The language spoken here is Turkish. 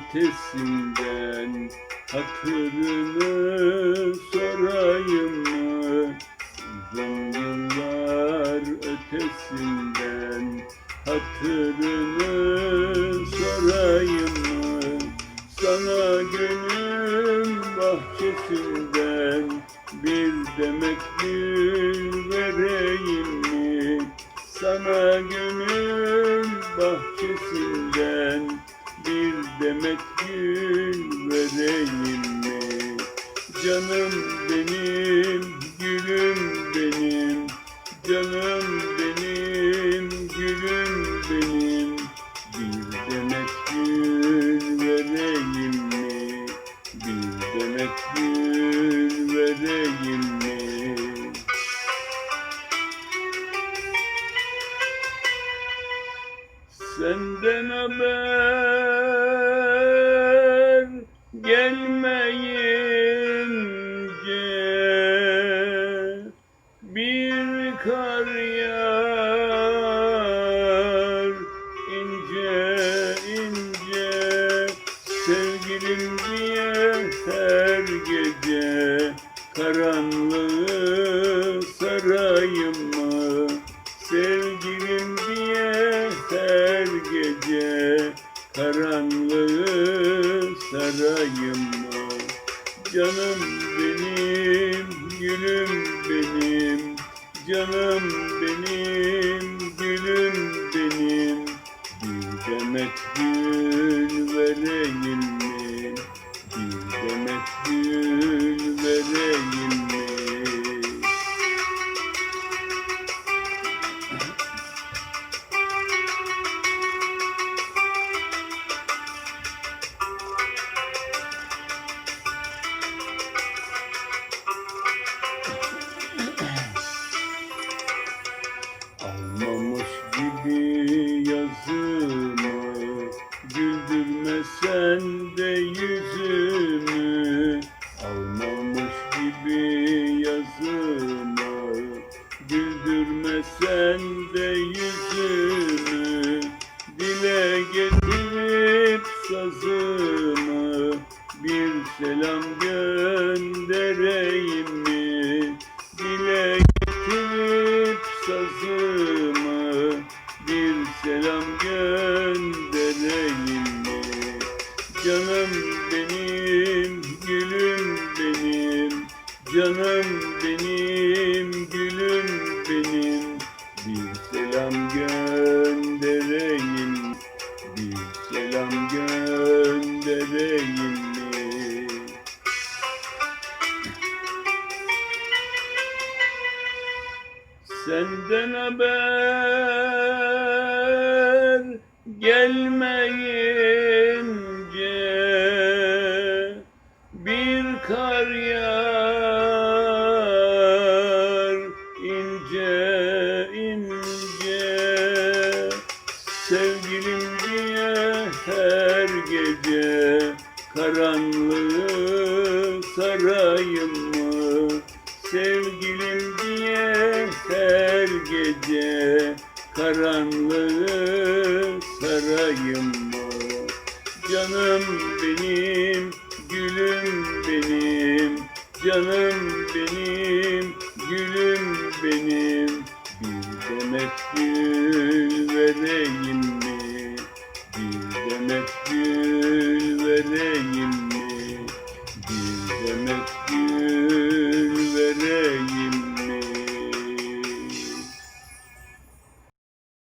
ötesinden hatırını sorayım mı? Uzun yıllar ötesinden hatırını sorayım mı? Sana gönül bahçesinden bir demet gül vereyim mi? Sana gönül bahçesinden demet gül vereyim mi? Canım benim, gülüm benim, canım benim, gülüm benim. Bir demet gül vereyim mi? Bir demet gül vereyim mi? Senden haber gelmeyince bir kar yağar ince ince sevgilim diye her gece karanlığı sarayım mı? Sevgilim diye her gece karanlığı sarayım mı? Canım benim, gülüm benim, canım benim, gülüm benim. Bir demet gül Almamış gibi selam göndereyim mi? Canım benim, gülüm benim, canım benim, gülüm benim. Bir selam göndereyim, bir selam göndereyim mi? Senden haber gelmeyince bir kar yağar ince ince sevgilim diye her gece karanlığı sarayım mı? Sevgilim diye her gece karanlığı parayım bu Canım benim, gülüm benim Canım benim, gülüm benim Bir demet gül vereyim mi? Bir demet gül vereyim mi? Bir demet gül